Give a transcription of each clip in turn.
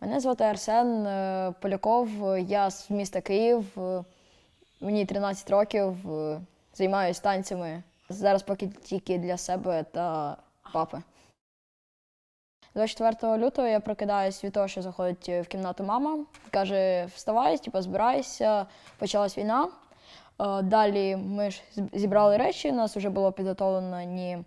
Мене звати Арсен е, Поляков, я з міста Київ. е, Мені 13 років, е, займаюся танцями. Зараз поки тільки для себе та папи. 24 лютого я прокидаюсь від того, що заходить в кімнату мама. Каже: вставай, типу, збирайся, почалась війна. Далі ми ж зібрали речі, у нас вже було підготовлені е,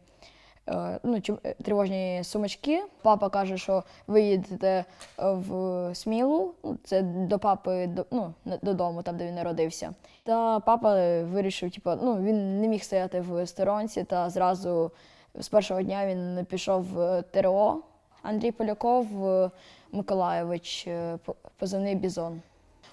ну, е, тривожні сумочки. Папа каже, що ви їдете е, в Смілу, ну, це до папи, ну, додому, там, де він народився. Та папа вирішив, типу, ну, він не міг стояти в сторонці, та зразу з першого дня він пішов в ТРО. Андрій Поляков е, Миколайович, е, по- позивний Бізон.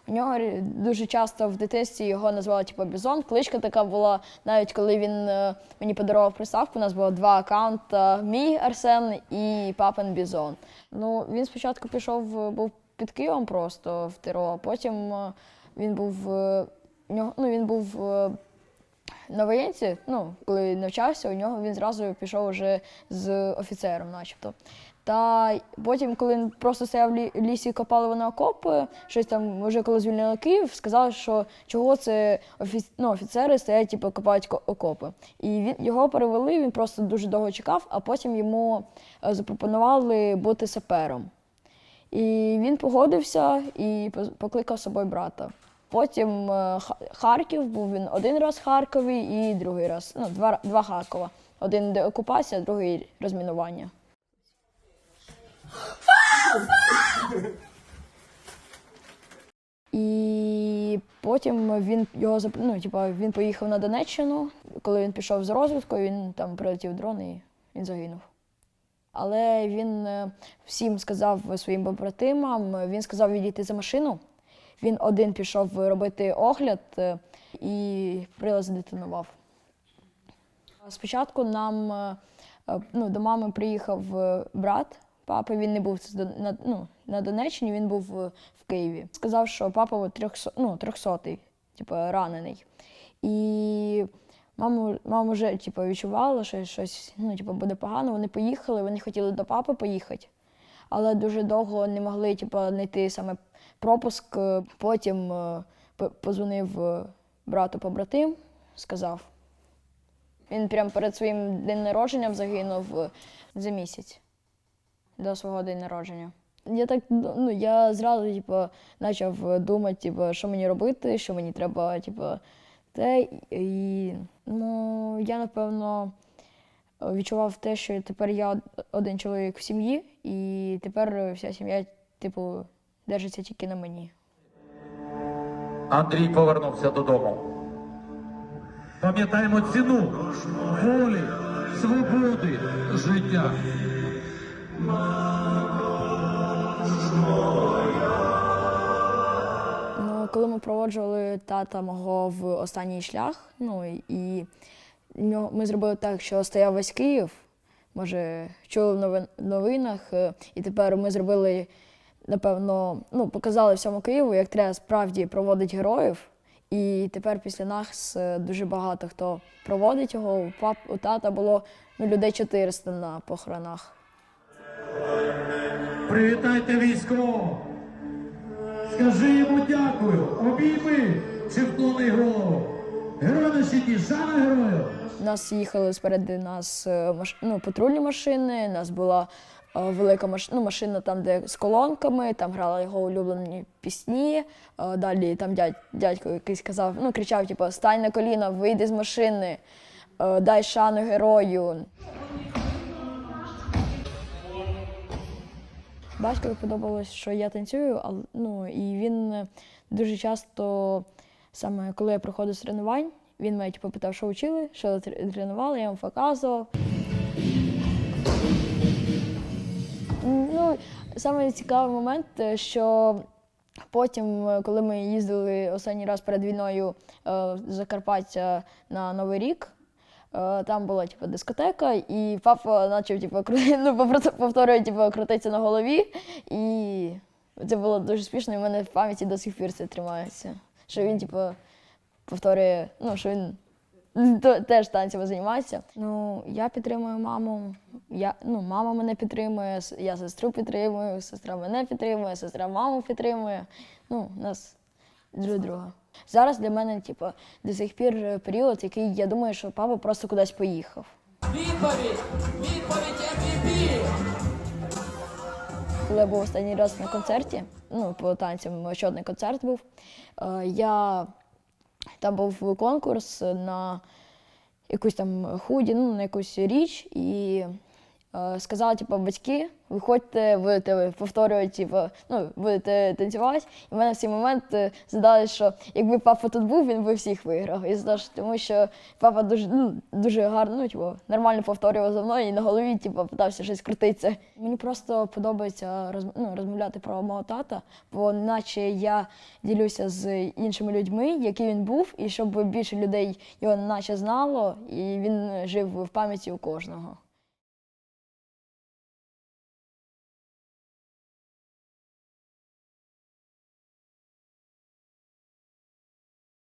У нього дуже часто в дитинстві його називали типу Бізон. Кличка така була, навіть коли він е, мені подарував приставку, у нас було два аккаунта: мій Арсен і папин Бізон. Ну, він спочатку пішов, е, був під Києвом просто в ТРО, а потім е, він був, ну, він був на воєнці, ну, коли навчався, у нього він зразу пішов вже з офіцером, начебто. Та потім, коли він просто стояв в лі- лісі, копали вони окопи, щось там, вже коли звільнили Київ, сказали, що чого це офі... ну, офіцери стоять, типу, копають окопи. І він його перевели, він просто дуже довго чекав, а потім йому е, запропонували бути сапером. І він погодився і покликав з собою брата. Потім е, Харків був він один раз в Харкові і другий раз. Ну, два, два Харкова. Один де окупація, другий розмінування. І потім він його ну, типа, він поїхав на Донеччину. Коли він пішов з розвідкою, він там прилетів дрон і він загинув. Але він е, всім сказав своїм побратимам, він сказав відійти за машину. Він один пішов робити огляд е, і прилад здетонував. Спочатку нам е, ну, до мами приїхав брат папи. Він не був на, ну, на Донеччині, він був в Києві. Сказав, що папа ну, трьохсотий, типу, ранений. І мама, мама вже типу, відчувала, що щось ну, типу, буде погано. Вони поїхали, вони хотіли до папи поїхати, але дуже довго не могли типу, знайти саме пропуск. Потім е, позвонив е, брату побратим, сказав. Він прямо перед своїм днем народженням загинув е, за місяць до свого день народження. Я так ну, я зразу типу, почав думати, типу, що мені робити, що мені треба, типу, те. І ну, я напевно відчував те, що тепер я один чоловік в сім'ї, і тепер вся сім'я, типу, держиться тільки на мені. Андрій повернувся додому. Пам'ятаємо ціну волі, свободи, життя. Ну, коли ми проводжували тата мого в останній шлях, ну і ми зробили так, що стояв весь Київ, може, чули в новинах, е, і тепер ми зробили, напевно, ну, показали всьому Києву, як треба справді проводити героїв. І тепер після нас е, дуже багато хто проводить його. У пап у тата було ну, людей 400 на похоронах. Привітайте військового. Скажи йому дякую. Обійми чи вклони голову. Герой на щиті, шана герою. Нас їхали спереди нас е, маш... ну, патрульні машини, нас була е, велика маш... ну, машина там, де з колонками, там грали його улюблені пісні. Е, Далі там дядь... дядько якийсь казав, ну, кричав, типу, стань на коліна, вийди з машини, дай шану герою. Батькові подобалось, що я танцюю, але ну і він е, дуже часто, саме коли я приходив з тренувань, він мене типу, питав, що вчили, що тренували, я йому показував. Ну, саме цікавий момент, е, що потім, е, коли ми їздили останній раз перед війною з Закарпаття на Новий рік, там була типу, дискотека, і папа почав типу, ну, повторює, типу, крутитися на голові. І це було дуже смішно, і в мене в пам'яті до сих пір це тримається. Що він, типу, повторює, ну, що він теж танцями займатися. Ну, я підтримую маму. Я, ну, мама мене підтримує, я сестру підтримую, сестра мене підтримує, сестра маму підтримує. Ну, нас друг друга. Зараз для мене, типу, до сих пір е, період, який я думаю, що папа просто кудись поїхав. Відповідь! Відповідь MVP! Коли я був останній раз на концерті, ну, по танцям, ще один концерт був, е, я там був конкурс на якусь там худі, ну, на якусь річ, і сказали, типу, батьки, виходьте, будете повторювати, типу, ну, будете танцювати. І в мене в цей момент е, задали, що якби папа тут був, він би всіх виграв. І за тому що папа дуже, ну, дуже гарно, ну, типу, нормально повторював за мною і на голові, типу, питався щось крутитися. Мені просто подобається роз, ну, розмовляти про мого тата, бо наче я ділюся з іншими людьми, який він був, і щоб більше людей його наче знало, і він жив в пам'яті у кожного.